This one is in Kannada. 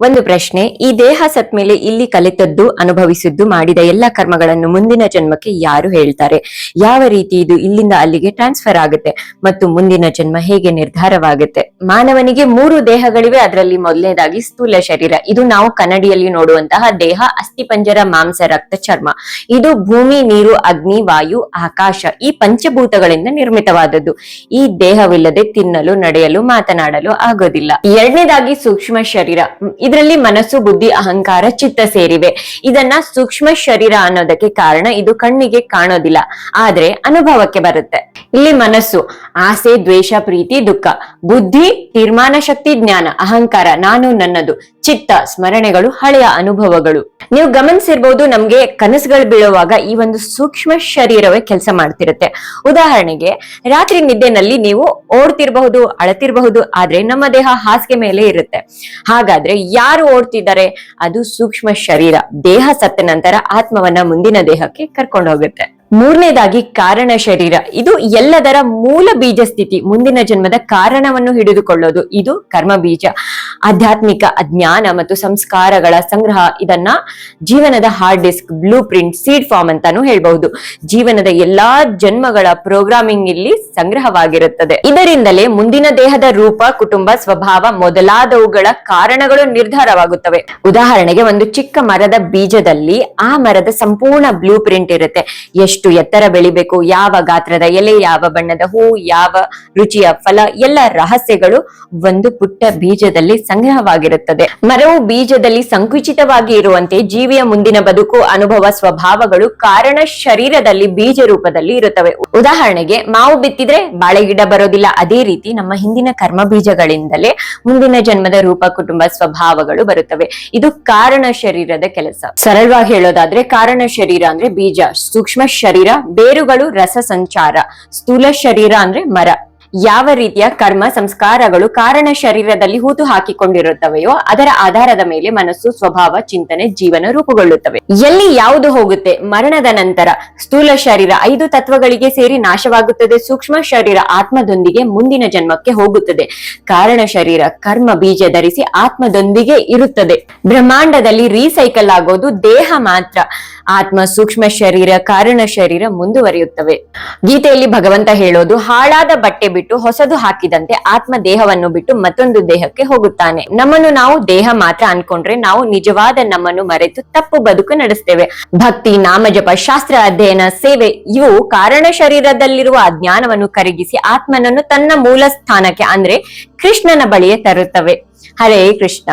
ಒಂದು ಪ್ರಶ್ನೆ, ಈ ದೇಹ ಸತ್ ಮೇಲೆ ಇಲ್ಲಿ ಕಲಿತದ್ದು ಅನುಭವಿಸಿದ್ದು ಮಾಡಿದ ಎಲ್ಲ ಕರ್ಮಗಳನ್ನು ಮುಂದಿನ ಜನ್ಮಕ್ಕೆ ಯಾರು ಹೇಳ್ತಾರೆ? ಯಾವ ರೀತಿ ಇದು ಇಲ್ಲಿಂದ ಅಲ್ಲಿಗೆ ಟ್ರಾನ್ಸ್ಫರ್ ಆಗುತ್ತೆ? ಮತ್ತು ಮುಂದಿನ ಜನ್ಮ ಹೇಗೆ ನಿರ್ಧಾರವಾಗುತ್ತೆ? ಮಾನವನಿಗೆ ಮೂರು ದೇಹಗಳಿವೆ, ಅದರಲ್ಲಿ ಮೊದಲನೇದಾಗಿ ಸ್ಥೂಲ ಶರೀರ. ಇದು ನಾವು ಕನ್ನಡಿಯಲ್ಲಿ ನೋಡುವಂತಹ ದೇಹ ಅಸ್ಥಿಪಂಜರ ಮಾಂಸ, ರಕ್ತ, ಚರ್ಮ. ಇದು ಭೂಮಿ, ನೀರು, ಅಗ್ನಿ, ವಾಯು, ಆಕಾಶ, ಈ ಪಂಚಭೂತಗಳಿಂದ ನಿರ್ಮಿತವಾದದ್ದು. ಈ ದೇಹವಿಲ್ಲದೆ ತಿನ್ನಲು, ನಡೆಯಲು, ಮಾತನಾಡಲು ಆಗೋದಿಲ್ಲ. ಎರಡನೇದಾಗಿ ಸೂಕ್ಷ್ಮ ಶರೀರ. ಇದರಲ್ಲಿ ಮನಸ್ಸು, ಬುದ್ಧಿ, ಅಹಂಕಾರ, ಚಿತ್ತ ಸೇರಿವೆ. ಇದನ್ನ ಸೂಕ್ಷ್ಮ ಶರೀರ ಅನ್ನೋದಕ್ಕೆ ಕಾರಣ ಇದು ಕಣ್ಣಿಗೆ ಕಾಣೋದಿಲ್ಲ. ಆದ್ರೆ ಅನುಭವಕ್ಕೆ ಬರುತ್ತೆ. ಇಲ್ಲಿ ಮನಸ್ಸು, ಆಸೆ, ದ್ವೇಷ, ಪ್ರೀತಿ, ದುಃಖ. ಬುದ್ಧಿ, ತೀರ್ಮಾನ, ಶಕ್ತಿ, ಜ್ಞಾನ. ಅಹಂಕಾರ, ನಾನು ನನ್ನದು. ಚಿತ್ತ, ಸ್ಮರಣೆಗಳು, ಹಳೆಯ ಅನುಭವಗಳು. ನೀವು ಗಮನಿಸಿರ್ಬೋದು, ನಮ್ಗೆ ಕನಸುಗಳು ಬೀಳುವಾಗ ಈ ಒಂದು ಸೂಕ್ಷ್ಮ ಶರೀರವೇ ಕೆಲಸ ಮಾಡ್ತಿರುತ್ತೆ. ಉದಾಹರಣೆಗೆ, ರಾತ್ರಿ ನಿದ್ದೆನಲ್ಲಿ ನೀವು ಓಡ್ತಿರ್ಬಹುದು, ಅಳತಿರ್ಬಹುದು, ಆದ್ರೆ ನಮ್ಮ ದೇಹ ಹಾಸಿಗೆ ಮೇಲೆ ಇರುತ್ತೆ. ಹಾಗಾದ್ರೆ ಯಾರು ಓಡ್ತಿದ್ದಾರೆ? ಅದು ಸೂಕ್ಷ್ಮ ಶರೀರ. ದೇಹ ಸತ್ತ ನಂತರ ಆತ್ಮವನ್ನ ಮುಂದಿನ ದೇಹಕ್ಕೆ ಕರ್ಕೊಂಡು ಹೋಗುತ್ತೆ. ಮೂರನೇದಾಗಿ ಕಾರಣ ಶರೀರ. ಇದು ಎಲ್ಲದರ ಮೂಲ ಬೀಜ ಸ್ಥಿತಿ ಮುಂದಿನ ಜನ್ಮದ ಕಾರಣವನ್ನು ಹಿಡಿದುಕೊಳ್ಳೋದು. ಇದು ಕರ್ಮ ಬೀಜ. ಆಧ್ಯಾತ್ಮಿಕ ಅಜ್ಞಾನ ಮತ್ತು ಸಂಸ್ಕಾರಗಳ ಸಂಗ್ರಹ, ಇದನ್ನ ಜೀವನದ hard disk blueprint seed form ಅಂತಾನು ಹೇಳ್ಬಹುದು. ಜೀವನದ ಎಲ್ಲಾ ಜನ್ಮಗಳ ಪ್ರೋಗ್ರಾಮಿಂಗ್ ಇಲ್ಲಿ ಸಂಗ್ರಹವಾಗಿರುತ್ತದೆ. ಇದರಿಂದಲೇ ಮುಂದಿನ ದೇಹದ ರೂಪ, ಕುಟುಂಬ, ಸ್ವಭಾವ ಮೊದಲಾದವುಗಳ ಕಾರಣಗಳು ನಿರ್ಧಾರವಾಗುತ್ತವೆ. ಉದಾಹರಣೆಗೆ ಒಂದು ಚಿಕ್ಕ ಮರದ ಬೀಜದಲ್ಲಿ ಆ ಮರದ ಸಂಪೂರ್ಣ ಬ್ಲೂ ಪ್ರಿಂಟ್ ಇರುತ್ತೆ. ಎಷ್ಟು ಎತ್ತರ ಬೆಳಿಬೇಕು, ಯಾವ ಗಾತ್ರದ ಎಲೆ, ಯಾವ ಬಣ್ಣದ ಹೂ, ಯಾವ ರುಚಿಯ ಫಲ, ಎಲ್ಲ ರಹಸ್ಯಗಳು ಒಂದು ಪುಟ್ಟ ಬೀಜದಲ್ಲಿ ಸಂಗ್ರಹವಾಗಿರುತ್ತದೆ. ಮರವು ಬೀಜದಲ್ಲಿ ಸಂಕುಚಿತವಾಗಿ ಇರುವಂತೆ ಜೀವಿಯ ಮುಂದಿನ ಬದುಕು, ಅನುಭವ, ಸ್ವಭಾವಗಳು ಕಾರಣ ಶರೀರದಲ್ಲಿ ಬೀಜ ರೂಪದಲ್ಲಿ ಇರುತ್ತವೆ. ಉದಾಹರಣೆಗೆ, ಮಾವು ಬಿತ್ತಿದ್ರೆ ಬಾಳೆ ಗಿಡ ಬರೋದಿಲ್ಲ. ಅದೇ ರೀತಿ ನಮ್ಮ ಹಿಂದಿನ ಕರ್ಮ ಬೀಜಗಳಿಂದಲೇ ಮುಂದಿನ ಜನ್ಮದ ರೂಪ, ಕುಟುಂಬ, ಸ್ವಭಾವಗಳು ಬರುತ್ತವೆ. ಇದು ಕಾರಣ ಶರೀರದ ಕೆಲಸ. ಸರಳವಾಗಿ ಹೇಳೋದಾದ್ರೆ, ಕಾರಣ ಶರೀರ ಅಂದ್ರೆ ಬೀಜ, ಸೂಕ್ಷ್ಮ ಶರೀರ, ಬೇರುಗಳು ರಸ ಸಂಚಾರ, ಸ್ಥೂಲ ಶರೀರ ಅಂದ್ರೆ ಮರ. ಯಾವ ರೀತಿಯ ಕರ್ಮ ಸಂಸ್ಕಾರಗಳು ಕಾರಣ ಶರೀರದಲ್ಲಿ ಹೂತು ಹಾಕಿಕೊಂಡಿರುತ್ತವೆಯೋ ಅದರ ಆಧಾರದ ಮೇಲೆ ಮನಸ್ಸು, ಸ್ವಭಾವ, ಚಿಂತನೆ, ಜೀವನ ರೂಪುಗೊಳ್ಳುತ್ತವೆ. ಎಲ್ಲಿ ಯಾವುದು ಹೋಗುತ್ತೆ? ಮರಣದ ನಂತರ. ಸ್ಥೂಲ ಶರೀರ ಐದು ತತ್ವಗಳಿಗೆ ಸೇರಿ ನಾಶವಾಗುತ್ತದೆ. ಸೂಕ್ಷ್ಮ ಶರೀರ ಆತ್ಮದೊಂದಿಗೆ ಮುಂದಿನ ಜನ್ಮಕ್ಕೆ ಹೋಗುತ್ತದೆ. ಕಾರಣ ಶರೀರ, ಕರ್ಮ, ಬೀಜ ಧರಿಸಿ ಆತ್ಮದೊಂದಿಗೆ ಇರುತ್ತದೆ. ಬ್ರಹ್ಮಾಂಡದಲ್ಲಿ ರೀಸೈಕಲ್ ಆಗೋದು ದೇಹ ಮಾತ್ರ. ಆತ್ಮ, ಸೂಕ್ಷ್ಮ ಶರೀರ, ಕಾರಣ ಶರೀರ ಮುಂದುವರಿಯುತ್ತವೆ. ಗೀತೆಯಲ್ಲಿ ಭಗವಂತ ಹೇಳೋದು ಹಾಳಾದ ಬಟ್ಟೆ ಬಿಟ್ಟು ಹೊಸದು ಹಾಕಿದಂತೆ ಆತ್ಮ ದೇಹವನ್ನು ಬಿಟ್ಟು ಮತ್ತೊಂದು ದೇಹಕ್ಕೆ ಹೋಗುತ್ತಾನೆ. ನಮ್ಮನ್ನು ನಾವು ದೇಹ ಮಾತ್ರ ಅನ್ಕೊಂಡ್ರೆ ನಾವು ನಿಜವಾದ ನಮ್ಮನ್ನು ಮರೆತು ತಪ್ಪು ಬದುಕು ನಡೆಸ್ತೇವೆ. ಭಕ್ತಿ, ನಾಮಜಪ, ಶಾಸ್ತ್ರ, ಅಧ್ಯಯನ, ಸೇವೆ ಇವು ಕಾರಣ ಶರೀರದಲ್ಲಿರುವ ಅಜ್ಞಾನವನ್ನು ಕರಗಿಸಿ ಆತ್ಮನನ್ನು ತನ್ನ ಮೂಲ ಸ್ಥಾನಕ್ಕೆ ಅಂದ್ರೆ ಕೃಷ್ಣನ ಬಳಿಯೇ ತರುತ್ತವೆ. ಹರೇ ಕೃಷ್ಣ.